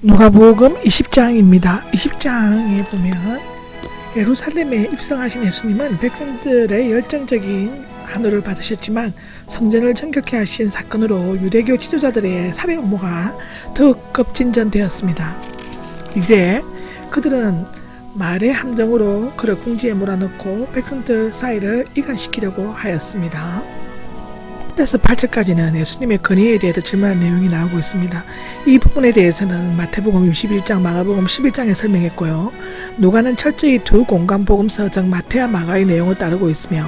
누가복음 20장입니다. 20장에 보면 예루살렘에 입성하신 예수님은 백성들의 열정적인 한호를 받으셨지만 성전을 정격케 하신 사건으로 유대교 지도자들의 살해 음모가 더욱 급진전되었습니다. 이제 그들은 말의 함정으로 그를 궁지에 몰아넣고 백성들 사이를 이간시키려고 하였습니다. 그래서 8절까지는 예수님의 근위에 대해서 질문한 내용이 나오고 있습니다. 이 부분에 대해서는 마태복음 21장, 마가복음 11장에 설명했고요. 누가는 철저히 두 공간 복음서 즉 마태와 마가의 내용을 따르고 있으며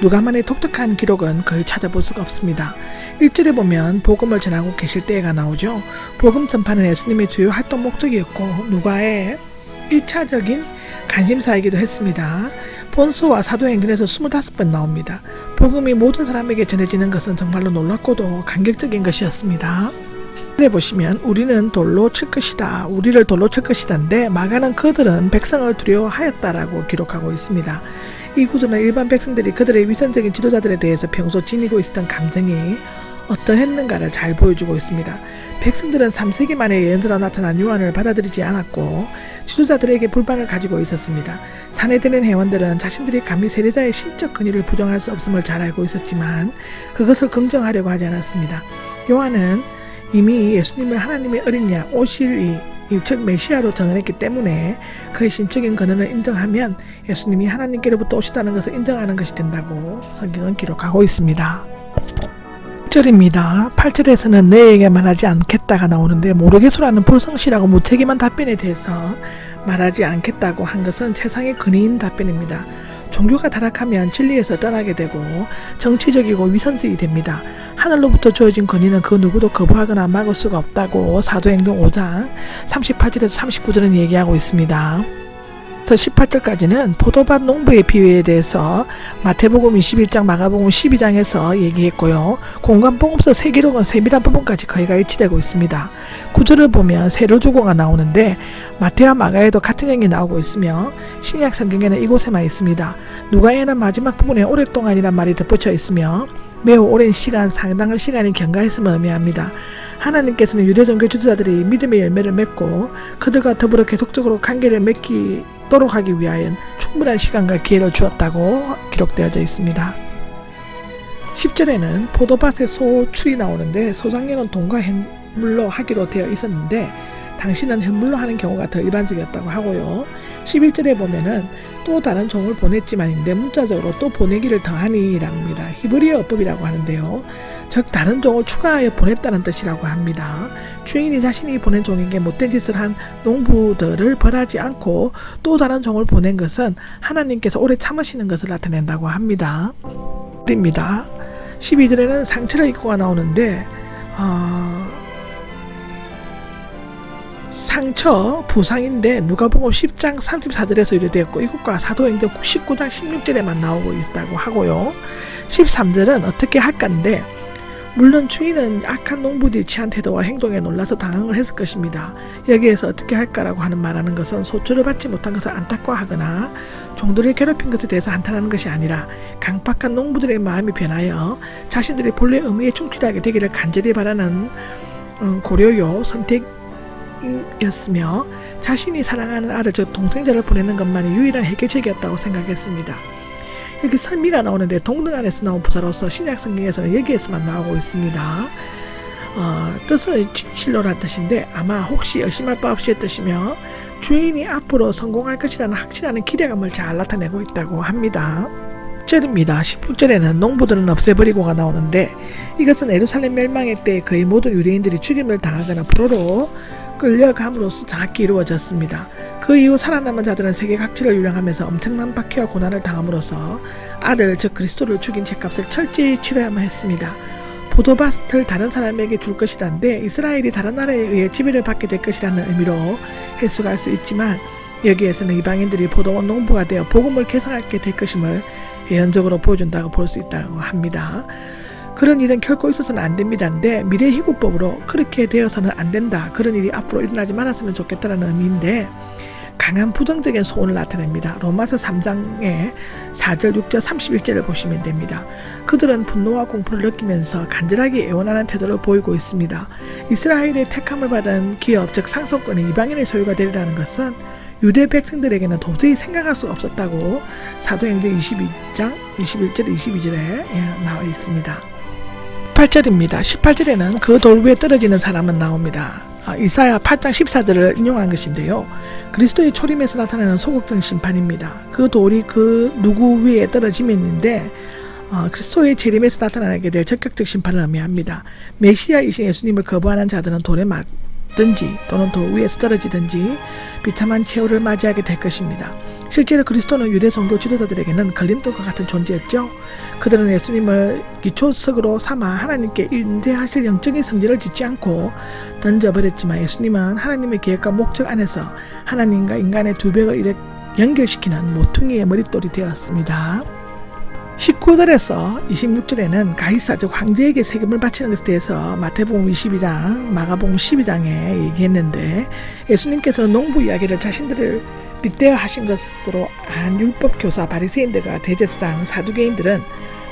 누가만의 독특한 기록은 거의 찾아볼 수가 없습니다. 1절에 보면 복음을 전하고 계실 때가 나오죠. 복음 전파는 예수님의 주요 활동 목적이었고 누가의 1차적인 관심사이기도 했습니다. 본소와 사도행전에서 25번 나옵니다. 복음이 모든 사람에게 전해지는 것은 정말로 놀랍고도 감격적인 것이었습니다. 네 보시면 우리는 돌로 칠 것이다. 우리를 돌로 칠 것이다인데 마가는 그들은 백성을 두려워하였다라고 기록하고 있습니다. 이 구조는 일반 백성들이 그들의 위선적인 지도자들에 대해서 평소 지니고 있었던 감정이 어떠했는가를 잘 보여주고 있습니다. 백성들은 3세기 만에 예언자로 나타난 요한을 받아들이지 않았고 지도자들에게 불만을 가지고 있었습니다. 산에 드는 회원들은 자신들이 감히 세례자의 신적 근위를 부정할 수 없음을 잘 알고 있었지만 그것을 긍정하려고 하지 않았습니다. 요한은 이미 예수님을 하나님의 어린 양 오실 이, 즉 메시아로 정언했기 때문에 그의 신적인 근원을 인정하면 예수님이 하나님께로부터 오시다는 것을 인정하는 것이 된다고 성경은 기록하고 있습니다. 6절입니다. 8절에서는 내에게 말하지 않겠다가 나오는데 모르겠소라는 불성실하고 무책임한 답변에 대해서 말하지 않겠다고 한 것은 세상의 근위인 답변입니다. 종교가 타락하면 진리에서 떠나게 되고 정치적이고 위선적이 됩니다. 하늘로부터 주어진 권위는 그 누구도 거부하거나 막을 수가 없다고 사도행전 5장 38절에서 39절은 얘기하고 있습니다. 18절까지는 포도밭 농부의 비유에 대해서 마태복음 21장, 마가복음 12장에서 얘기했고요. 공간복음서 세기록은 세밀한 부분까지 거의가 일치되고 있습니다. 구절을 보면 세로주고가 나오는데 마태와 마가에도 같은 얘기 나오고 있으며 신약 성경에는 이곳에만 있습니다. 누가에는 마지막 부분에 오랫동안이란 말이 덧붙여 있으며 매우 오랜 시간, 상당한 시간이 경과했음을 의미합니다. 하나님께서는 유대 종교 지도자들이 믿음의 열매를 맺고 그들과 더불어 계속적으로 관계를 맺도록 하기 위하여 충분한 시간과 기회를 주었다고 기록되어져 있습니다. 10절에는 포도밭의 소출이 나오는데 소장녀는 돈과 현물로 하기로 되어 있었는데 당신은 현물로 하는 경우가 더 일반적이었다고 하고요. 11절에 보면은 또 다른 종을 보냈지만인데 문자적으로 또 보내기를 더하니랍니다. 히브리어 어법이라고 하는데요. 즉 다른 종을 추가하여 보냈다는 뜻이라고 합니다. 주인이 자신이 보낸 종에게 못된 짓을 한 농부들을 벌하지 않고 또 다른 종을 보낸 것은 하나님께서 오래 참으시는 것을 나타낸다고 합니다. 입니다. 12절에는 상처를 입고가 나오는데 어, 상처 부상인데 누가복음 10장 34절에서 유래되었고 이것과 사도행전 19장 16절에만 나오고 있다고 하고요. 13절은 어떻게 할까인데 물론 주인은 악한 농부들이 취한 태도와 행동에 놀라서 당황을 했을 것입니다. 여기에서 어떻게 할까라고 하는 말하는 것은 소출을 받지 못한 것을 안타까워하거나 종들을 괴롭힌 것에 대해서 한탄하는 것이 아니라 강박한 농부들의 마음이 변하여 자신들이 본래 의미에 충실하게 되기를 간절히 바라는 음, 고려요 선택 였으며 자신이 사랑하는 아들 즉 동생자를 보내는 것만이 유일한 해결책이었다고 생각했습니다. 여기 설미가 나오는데 동등 안에서 나온 부사로서 신약 성경에서는 여기에서만 나오고 있습니다. 어, 뜻은 진실로란 뜻인데 아마 혹시 의심할 바 없이 뜻이며 주인이 앞으로 성공할 것이라는 확신하는 기대감을 잘 나타내고 있다고 합니다. 16절입니다. 16절에는 농부들은 없애버리고가 나오는데 이것은 에루살렘 멸망의 때 거의 모든 유대인들이 죽임을 당하거나 포로로 끌려감으로써 정확히 이루어졌습니다. 그 이후 살아남은 자들은 세계 각지를 유랑하면서 엄청난 박해와 고난을 당함으로써 아들 즉 그리스도를 죽인 죄값을 철저히 치러야만 했습니다. 포도밭을 다른 사람에게 줄 것이란데 이스라엘이 다른 나라에 의해 지배를 받게 될 것이라는 의미로 해석할 수 있지만 여기에서는 이방인들이 포도원 농부가 되어 복음을 개성하게 될 것임을 예언적으로 보여준다고 볼 수 있다고 합니다. 그런 일은 결코 있어서는 안 됩니다인데 미래 희구법으로 그렇게 되어서는 안 된다. 그런 일이 앞으로 일어나지 말았으면 좋겠다라는 의미인데 강한 부정적인 소원을 나타냅니다. 로마서 3장의 4절, 6절, 31절을 보시면 됩니다. 그들은 분노와 공포를 느끼면서 간절하게 애원하는 태도를 보이고 있습니다. 이스라엘의 택함을 받은 기업, 즉 상속권이 이방인의 소유가 되리라는 것은 유대 백성들에게는 도저히 생각할 수 없었다고 사도행전 22장 21절 22절에 예, 나와 있습니다. 18절입니다. 18절에는 그 돌 위에 떨어지는 사람은 나옵니다. 아, 이사야 8장 14절을 인용한 것인데요. 그리스도의 초림에서 나타나는 소극적 심판입니다. 그 돌이 그 누구 위에 떨어짐인데 어, 그리스도의 재림에서 나타나게 될 적격적 심판을 의미합니다. 메시아이신 예수님을 거부하는 자들은 돌에 맞 든지 또는 돌 위에서 떨어지든지 비참한 최후를 맞이하게 될 것입니다. 실제로 그리스도는 유대 종교 지도자들에게는 걸림돌과 같은 존재였죠. 그들은 예수님을 기초석으로 삼아 하나님께 인재하실 영적인 성질을 짓지 않고 던져버렸지만 예수님은 하나님의 계획과 목적 안에서 하나님과 인간의 두 벽을 연결시키는 모퉁이의 머릿돌이 되었습니다. 19절에서 26절에는 가이사 즉 황제에게 세금을 바치는 것에 대해서 마태복음 22장, 마가복음 12장에 얘기했는데 예수님께서는 농부 이야기를 자신들을 빗대어 하신 것으로 안 율법 교사 바리새인들과 대제사장 사두개인들은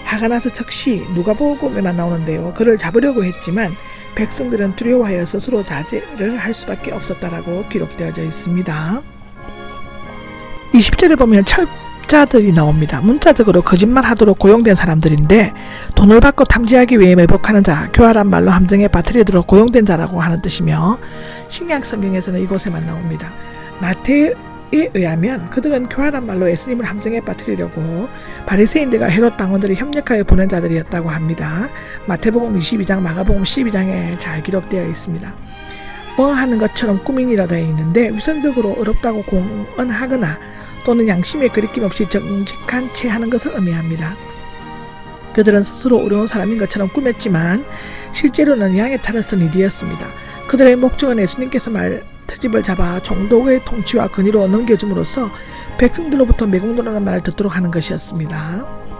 화가 나서 즉시 누가복음에만 나오는데요. 그를 잡으려고 했지만 백성들은 두려워하여 스스로 자제를 할 수밖에 없었다라고 기록되어져 있습니다. 20절에 보면 철 자들이 나옵니다. 문자적으로 거짓말하도록 고용된 사람들인데 돈을 받고 탐지하기 위해 매복하는 자, 교활한 말로 함정에 빠뜨리도록 고용된 자라고 하는 뜻이며 신약 성경에서는 이곳에만 나옵니다. 마태 에 의하면 그들은 교활한 말로 예수님을 함정에 빠뜨리려고 바리새인들과 헤롯 당원들이 협력하여 보낸 자들이었다고 합니다. 마태복음 22장, 마가복음 12장에 잘 기록되어 있습니다. 뭐 하는 것처럼 꾸민이라 되어 있는데 위선적으로 어렵다고 공언하거나 또는 양심에 그리낌 없이 정직한 채 하는 것을 의미합니다. 그들은 스스로 어려운 사람인 것처럼 꾸몄지만 실제로는 탈을 쓴 일이었습니다. 그들의 목적은 예수님께서 말 트집을 잡아 종독의 통치와 근위로 넘겨줌으로써 백성들로부터 매국노라는 말을 듣도록 하는 것이었습니다.